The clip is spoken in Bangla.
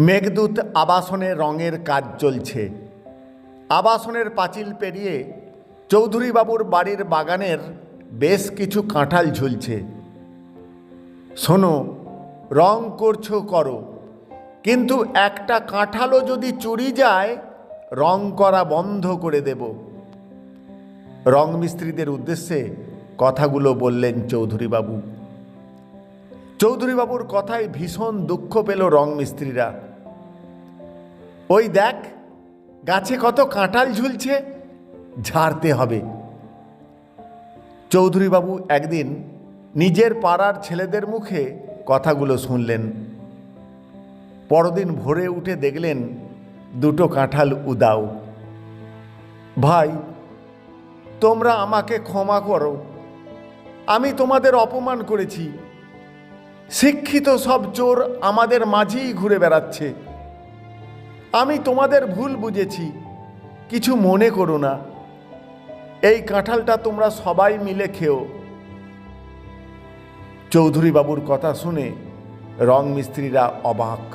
মেঘদূত আবাসনে রঙের কাজ চলছে। আবাসনের পাঁচিল পেরিয়ে চৌধুরীবাবুর বাড়ির বাগানের বেশ কিছু কাঁঠাল ঝুলছে। শোনো, রং করছ করো, কিন্তু একটা কাঁঠালও যদি চুরি যায়, রং করা বন্ধ করে দেব। রং মিস্ত্রিদের উদ্দেশ্যে কথাগুলো বললেন চৌধুরীবাবু। চৌধুরীবাবুর কথায় ভীষণ দুঃখ পেল রং মিস্ত্রিরা ওই দেখ, গাছে কত কাঁঠাল ঝুলছে, ঝাড়তে হবে। চৌধুরীবাবু একদিন নিজের পাড়ার ছেলেদের মুখে কথাগুলো শুনলেন। পরদিন ভোরে উঠে দেখলেন দুটো কাঁঠাল উদাও। ভাই, তোমরা আমাকে ক্ষমা করো, আমি তোমাদের অপমান করেছি। শিক্ষিত সব চোর আমাদের মাঝেই ঘুরে বেড়াচ্ছে। আমি তোমাদের ভুল বুঝেছি। কিছু মনে করো না। এই কাঁঠালটা তোমরা সবাই মিলে খেও। চৌধুরী বাবুর কথা শুনে রং মিস্ত্রিরা অবাক।